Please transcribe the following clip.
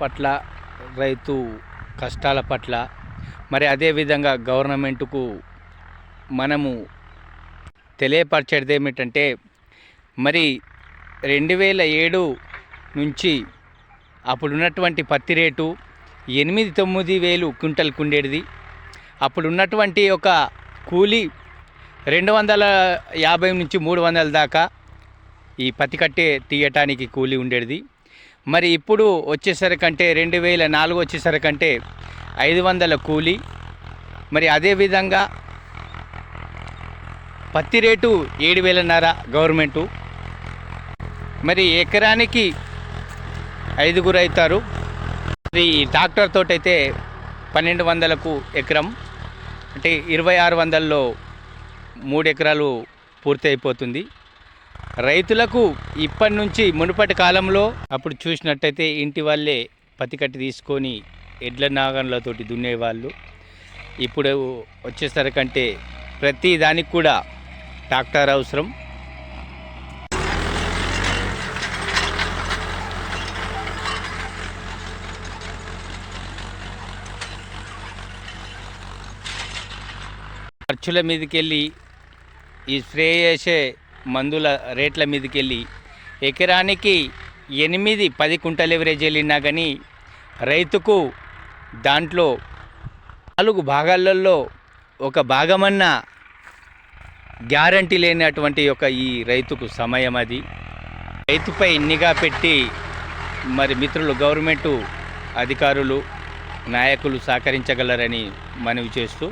పట్ల రైతు కష్టాల పట్ల మరి అదేవిధంగా గవర్నమెంట్కు మనము తెలియపరచేది ఏమిటంటే మరి రెండు వేల ఏడు నుంచి అప్పుడున్నటువంటి పత్తి రేటు ఎనిమిది తొమ్మిది వేలు క్వింటల్కి ఉండేది అప్పుడున్నటువంటి ఒక కూలి రెండు వందల యాభై నుంచి మూడు వందల దాకా ఈ పత్తి కట్టే తీయటానికి కూలి ఉండేది మరి ఇప్పుడు వచ్చేసరికంటే రెండు వేల నాలుగు వచ్చేసరికంటే ఐదు వందల కూలీ. మరి అదేవిధంగా పత్తి రేటు ఏడు వేలన్నర గవర్నమెంటు. మరి ఎకరానికి ఐదుగురు అవుతారు మరి ఈ ట్రాక్టర్ తోటైతే పన్నెండు వందలకు ఎకరం. అంటే ఇరవై ఆరు వందల్లో మూడు ఎకరాలు పూర్తి అయిపోతుంది రైతులకు ఇప్పటి నుంచి మునుపటి కాలంలో అప్పుడు చూసినట్టయితే ఇంటి వాళ్ళే పతికట్టి తీసుకొని ఎడ్ల నాగన్లతోటి దున్నేవాళ్ళు. ఇప్పుడు వచ్చేసరికంటే ప్రతి దానికి కూడా ట్రాక్టర్ అవసరం. ఖర్చుల మీదకి వెళ్ళి ఈ స్ప్రే చేసే మందుల రేట్ల మీదకి వెళ్ళి ఎకరానికి ఎనిమిది పది కుంటల్ ఎవరేజ్ వెళ్ళినా కానీ రైతుకు దాంట్లో నాలుగు భాగాలలో ఒక భాగమన్నా గ్యారంటీ లేనటువంటి ఒక ఈ రైతుకు సమయం అది. రైతుపై నిఘా పెట్టి మరి మిత్రులు గవర్నమెంటు అధికారులు నాయకులు సహకరించగలరని మనవి చేస్తూ